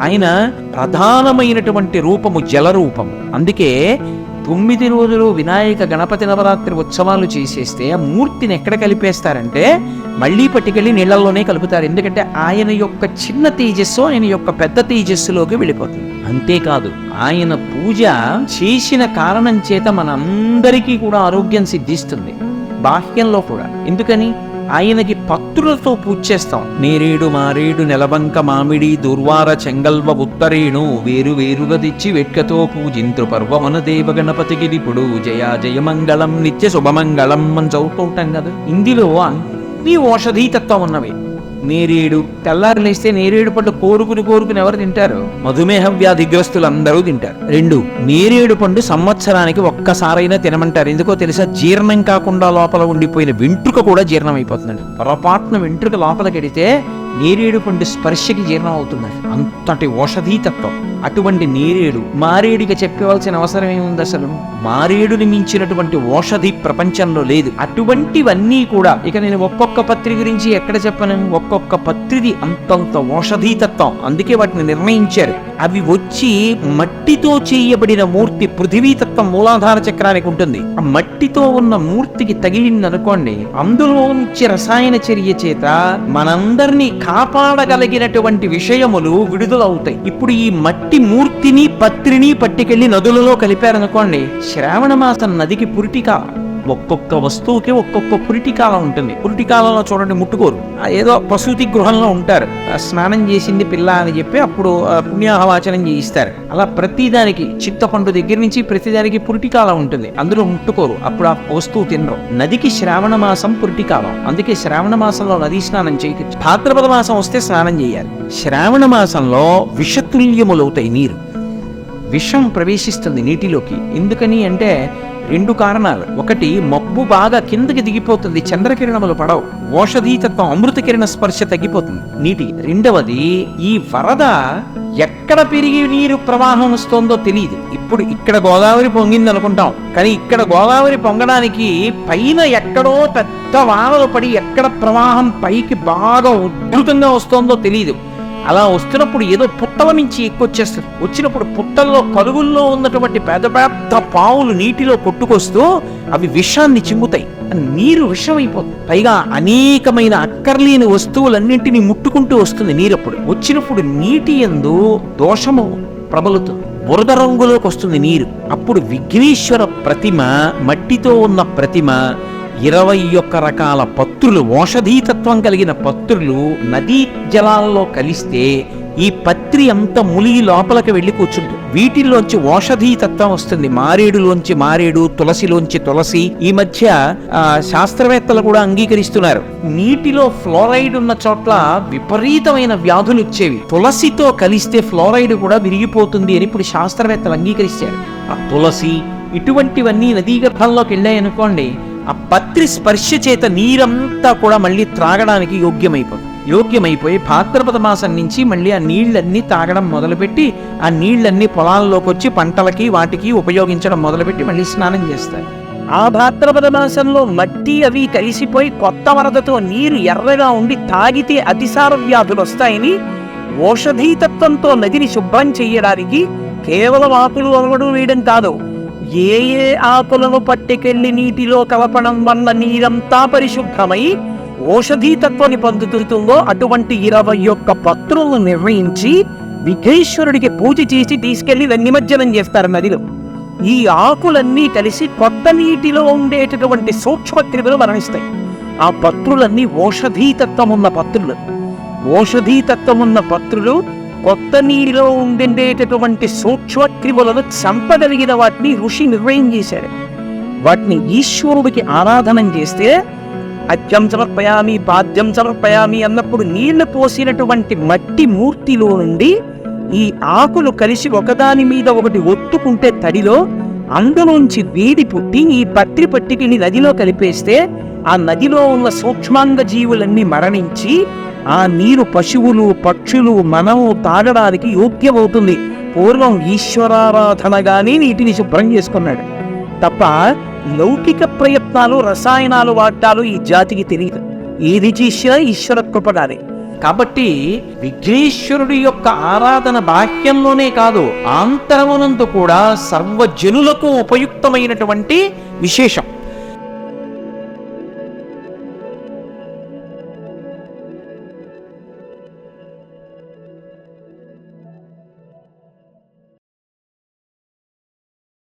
ఆయన ప్రధానమైనటువంటి రూపము జల రూపము అందుకే తొమ్మిది రోజులు వినాయక గణపతి నవరాత్రి ఉత్సవాలు చేసేస్తే ఆ మూర్తిని ఎక్కడ కలిపేస్తారంటే మళ్ళీ పట్టుకెళ్ళి నీళ్ళల్లోనే కలుపుతారు. ఎందుకంటే ఆయన యొక్క చిన్న తేజస్సు ఆయన యొక్క పెద్ద తేజస్సులోకి వెళ్ళిపోతుంది. అంతేకాదు ఆయన పూజ చేసిన కారణం చేత మనందరికీ కూడా ఆరోగ్యం సిద్ధిస్తుంది. బాహ్యంలో కూడా. ఎందుకని? ఆయనకి పత్రులతో పూజ చేస్తాం. నేరేడు మారేడు నెలబంక మామిడి దుర్వార చెంగల్వ ఉత్తరేణు వేరు వేరుగా తెచ్చి వెట్కతో పూజింతృ పర్వమన దేవ గణపతికి ఇప్పుడు. జయ జయమంగళం నిత్య శుభమంగళం అని చదువుకుంటాం కదా. ఇందులో అన్ని ఔషధీతత్వం ఉన్నవి. నేరేడు. తెల్లారు లేస్తే నేరేడు పండు కోరుకుని కోరుకుని ఎవరు తింటారు? మధుమేహ వ్యాధిగ్రస్తులు అందరూ తింటారు. రెండు నేరేడు పండు సంవత్సరానికి ఒక్కసారైనా తినమంటారు. ఎందుకో తెలుసా? జీర్ణం కాకుండా లోపల ఉండిపోయిన వెంట్రుక కూడా జీర్ణం అయిపోతుందండి పొరపాటున వెంట్రుక లోపలికి వెడితే నేరేడు పండు స్పర్శకి జీర్ణం అవుతుంది అంతటి ఔషధీతత్వం అటువంటి నేరేడు మారేడుగా చెప్పవలసిన అవసరం ఏముంది అసలు? మారేడుని మించినటువంటి ఔషధి ప్రపంచంలో లేదు. అటువంటివన్నీ కూడా ఇక నేను ఒక్కొక్క పత్రి గురించి ఎక్కడ చెప్పను? ఒక్కొక్క పత్రిది అంతంత ఔషధీతత్వం అందుకే వాటిని నిర్ణయించారు. అవి వచ్చి మట్టితో చేయబడిన మూర్తి పృథివీతత్వం మూలాధార చక్రానికి ఉంటుంది. ఆ మట్టితో ఉన్న మూర్తికి తగిలిందనుకోండి అందులో నుంచి రసాయన చర్య చేత మనందరినీ కాపాడగలిగినటువంటి విషయములు విడుదలవుతాయి. ఇప్పుడు ఈ మట్టి మూర్తిని పత్రిని పట్టుకెళ్ళి నదులలో కలిపారనుకోండి శ్రావణ మాసం నదికి పురిటిక ఒక్కొక్క వస్తువుకి ఒక్కొక్క పురిటికాలం ఉంటుంది. పురిటికాలంలో చూడండి ముట్టుకోరు. ఏదో ప్రసూతి గృహంలో ఉంటారు. స్నానం చేసింది పిల్ల అని చెప్పి అప్పుడు పుణ్యాహవాచనం చేయిస్తారు. అలా ప్రతిదానికి చింతపండు దగ్గర నుంచి ప్రతిదానికి పురిటికాలం ఉంటుంది. అందులో ముట్టుకోరు. అప్పుడు ఆ వస్తువు తినరు. నదికి శ్రావణ మాసం పురిటికాలం అందుకే శ్రావణ మాసంలో నదీ స్నానం చేయక భాద్రపద మాసం వస్తే స్నానం చేయాలి. శ్రావణ మాసంలో విషతుల్యములవుతాయి నీరు. విషం ప్రవేశిస్తుంది నీటిలోకి. ఎందుకని అంటే రెండు కారణాలు. ఒకటి మబ్బు బాగా కిందకి దిగిపోతుంది చంద్రకిరణములు పడవు. ఓషధీతత్వం అమృత కిరణ స్పర్శ తగ్గిపోతుంది. నీటి. రెండవది ఈ వరద ఎక్కడ పెరిగి నీరు ప్రవాహం వస్తుందో తెలియదు ఇప్పుడు ఇక్కడ గోదావరి పొంగింది అనుకుంటాం కానీ ఇక్కడ గోదావరి పొంగడానికి పైన ఎక్కడో పెద్ద వానలు పడి ఎక్కడ ప్రవాహం పైకి బాగా ఉద్ధృతంగా వస్తుందో తెలియదు అలా వస్తున్నప్పుడు ఏదో పుట్టల నుంచి ఎక్కువచ్చేస్తుంది వచ్చినప్పుడు పుట్టల్లో కలుగుల్లో ఉన్నటువంటి పెద్ద పెద్ద పావులు నీటిలో కొట్టుకొస్తూ అవి విషాన్ని చిమ్ముతాయి. నీరు విషమైపోతుంది. పైగా అనేకమైన అక్కర్లేని వస్తువులన్నింటినీ ముట్టుకుంటూ వస్తుంది నీరప్పుడు. వచ్చినప్పుడు నీటి ఎందు దోషము ప్రబలుతుంది. బురద రంగులోకి వస్తుంది నీరు. అప్పుడు విఘ్నేశ్వర ప్రతిమ మట్టితో ఉన్న ప్రతిమ ఇరవై ఒక్క రకాల పత్రులు ఔషధీతత్వం కలిగిన పత్రులు నదీ జలాల్లో కలిస్తే ఈ పత్రి అంత ములిగి లోపలికి వెళ్ళి కూర్చుంటుంది. వీటిల్లోంచి ఔషధీతత్వం వస్తుంది. మారేడులోంచి మారేడు తులసిలోంచి తులసి ఈ మధ్య శాస్త్రవేత్తలు కూడా అంగీకరిస్తున్నారు. నీటిలో ఫ్లోరైడ్ ఉన్న చోట్ల విపరీతమైన వ్యాధులు వచ్చేవి. తులసితో కలిస్తే ఫ్లోరైడ్ కూడా విరిగిపోతుంది అని ఇప్పుడు శాస్త్రవేత్తలు అంగీకరిస్తారు. ఆ తులసి ఇటువంటివన్నీ నదీ గర్భంలోకి వెళ్ళాయనుకోండి ఆ పత్రి స్పర్శ చేత నీరంతా కూడా మళ్ళీ త్రాగడానికి యోగ్యమైపోతుంది యోగ్యమైపోయి భాద్రపద మాసం నుంచి మళ్ళీ ఆ నీళ్ళన్నీ తాగడం మొదలుపెట్టి ఆ నీళ్ళన్నీ పొలాల్లోకి వచ్చి పంటలకి వాటికి ఉపయోగించడం మొదలుపెట్టి మళ్ళీ స్నానం చేస్తారు. ఆ భాద్రపద మాసంలో మట్టి అవి కలిసిపోయి కొత్త వరదతో నీరు ఎర్రగా ఉండి తాగితే అతిసార వ్యాధులు వస్తాయని ఔషధీతత్వంతో నదిని శుభ్రం చెయ్యడానికి కేవలం ఆకులు అలవడం వేయడం కాదు. ఏ ఏ ఆకులను పట్టుకెళ్ళి నీటిలో కలపడం వల్ల నీరంతా పరిశుభ్రమై ఓషధీతత్వాన్ని పొందుతుందో అటువంటి ఇరవై ఒక్క పత్రులను నిర్ణయించి విఘేశ్వరుడికి పూజ చేసి తీసుకెళ్ళి నిమజ్జనం చేస్తారు నదిలో. ఈ ఆకులన్నీ కలిసి కొత్త నీటిలో ఉండేటటువంటి సూక్ష్మక్రిములు మరణిస్తాయి. ఆ పత్రులన్నీ ఓషధీతత్వం ఉన్న పత్రులు. ఓషధీతత్వం ఉన్న పత్రులు కొత్త నీటిలో ఉండేటటువంటి సూక్ష్మక్రిములను చంపగలిగిన వాటిని ఋషి నిర్ణయం చేశాడు వాటిని ఈశ్వరుడికి ఆరాధనం చేస్తే అద్యం సమర్పయామి పాద్యం సమర్పయామి అన్నప్పుడు నీళ్ళు పోసినటువంటి మట్టి మూర్తిలో నుండి ఈ ఆకులు కలిసి ఒకదాని మీద ఒకటి ఒత్తుకుంటే తడిలో అందులోంచి వేడి పుట్టి ఈ పత్రి పట్టికిని నదిలో కలిపేస్తే ఆ నదిలో ఉన్న సూక్ష్మాంగ జీవులన్నీ మరణించి ఆ నీరు పశువులు పక్షులు మనము తాగడానికి యోగ్యమవుతుంది. పూర్వం ఈశ్వరారాధనగానే నీటిని శుభ్రం చేసుకున్నాడు. తప్ప లౌకిక ప్రయత్నాలు రసాయనాలు వాడటాలు ఈ జాతికి తెలియదు. ఏది చేసినా ఈశ్వర కృపగానే. కాబట్టి విఘ్నేశ్వరుడి యొక్క ఆరాధన బాహ్యంలోనే కాదు ఆంతరమునందు కూడా సర్వజనులకు ఉపయుక్తమైనటువంటి విశేషం.